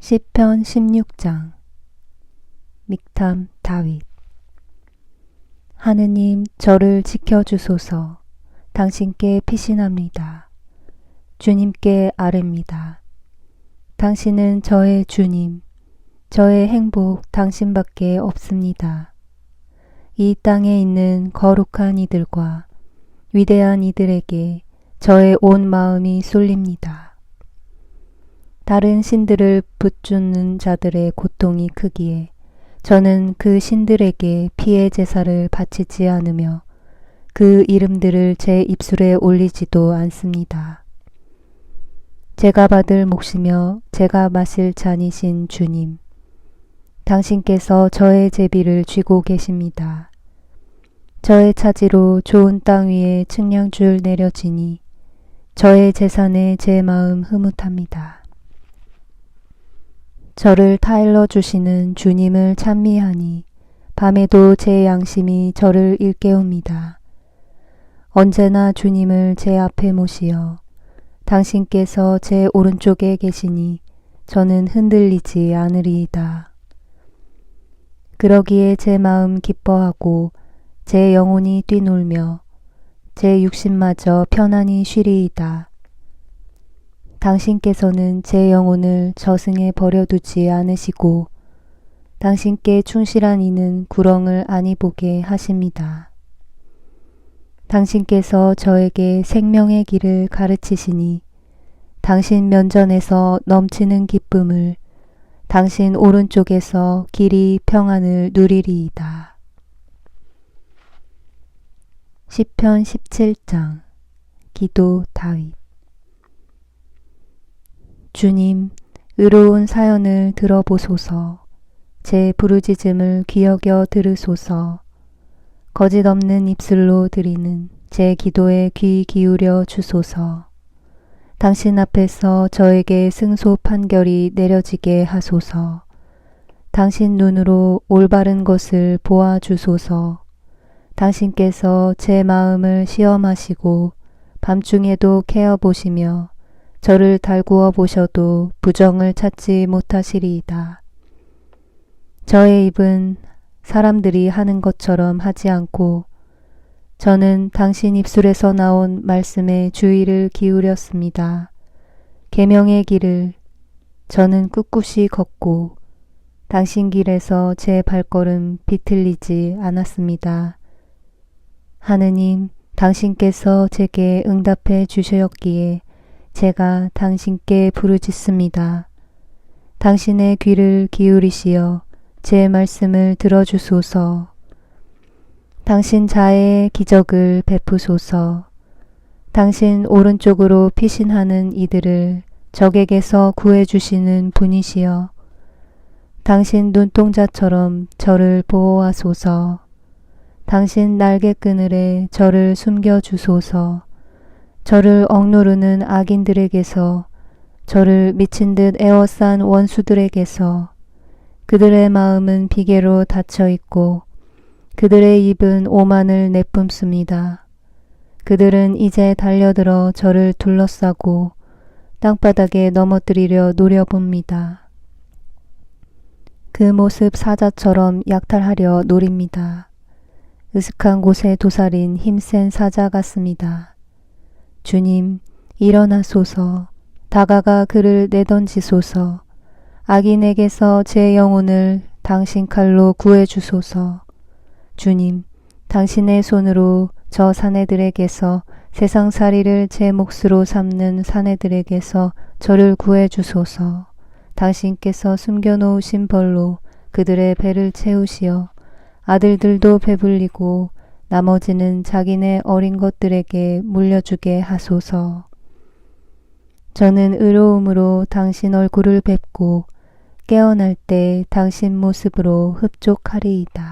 시편 16장 믹탐 다윗 하느님 저를 지켜 주소서 당신께 피신합니다. 주님께 아뢰입니다. 당신은 저의 주님, 저의 행복 당신밖에 없습니다. 이 땅에 있는 거룩한 이들과 위대한 이들에게 저의 온 마음이 쏠립니다. 다른 신들을 붙주는 자들의 고통이 크기에 저는 그 신들에게 피해 제사를 바치지 않으며 그 이름들을 제 입술에 올리지도 않습니다. 제가 받을 몫이며 제가 마실 잔이신 주님, 당신께서 저의 제비를 쥐고 계십니다. 저의 차지로 좋은 땅 위에 측량줄 내려지니 저의 재산에 제 마음 흐뭇합니다. 저를 타일러 주시는 주님을 찬미하니 밤에도 제 양심이 저를 일깨웁니다. 언제나 주님을 제 앞에 모시어 당신께서 제 오른쪽에 계시니 저는 흔들리지 않으리이다. 그러기에 제 마음 기뻐하고 제 영혼이 뛰놀며 제 육신마저 편안히 쉬리이다. 당신께서는 제 영혼을 저승에 버려두지 않으시고 당신께 충실한 이는 구렁을 아니 보게 하십니다. 당신께서 저에게 생명의 길을 가르치시니 당신 면전에서 넘치는 기쁨을 당신 오른쪽에서 길이 평안을 누리리이다. 시편 17장 기도 다윗 주님, 의로운 사연을 들어보소서. 제 부르짖음을 귀여겨 들으소서. 거짓 없는 입술로 드리는 제 기도에 귀 기울여 주소서. 당신 앞에서 저에게 승소 판결이 내려지게 하소서. 당신 눈으로 올바른 것을 보아 주소서. 당신께서 제 마음을 시험하시고 밤중에도 케어 보시며 저를 달구어 보셔도 부정을 찾지 못하시리이다. 저의 입은 사람들이 하는 것처럼 하지 않고 저는 당신 입술에서 나온 말씀에 주의를 기울였습니다. 계명의 길을 저는 꿋꿋이 걷고 당신 길에서 제 발걸음 비틀리지 않았습니다. 하느님, 당신께서 제게 응답해 주셨기에 제가 당신께 부르짖습니다. 당신의 귀를 기울이시어 제 말씀을 들어주소서. 당신 자의 기적을 베푸소서. 당신 오른쪽으로 피신하는 이들을 적에게서 구해주시는 분이시여. 당신 눈동자처럼 저를 보호하소서. 당신 날개 그늘에 저를 숨겨주소서. 저를 억누르는 악인들에게서 저를 미친 듯 에워싼 원수들에게서 그들의 마음은 비계로 닫혀 있고 그들의 입은 오만을 내뿜습니다. 그들은 이제 달려들어 저를 둘러싸고 땅바닥에 넘어뜨리려 노려봅니다. 그 모습 사자처럼 약탈하려 노립니다. 으슥한 곳에 도살인 힘센 사자 같습니다. 주님, 일어나소서, 다가가 그를 내던지소서, 악인에게서 제 영혼을 당신 칼로 구해주소서. 주님, 당신의 손으로 저 사내들에게서 세상 살이를 제 몫으로 삼는 사내들에게서 저를 구해주소서. 당신께서 숨겨놓으신 벌로 그들의 배를 채우시어 아들들도 배불리고 나머지는 자기네 어린 것들에게 물려주게 하소서. 저는 의로움으로 당신 얼굴을 뵙고 깨어날 때 당신 모습으로 흡족하리이다.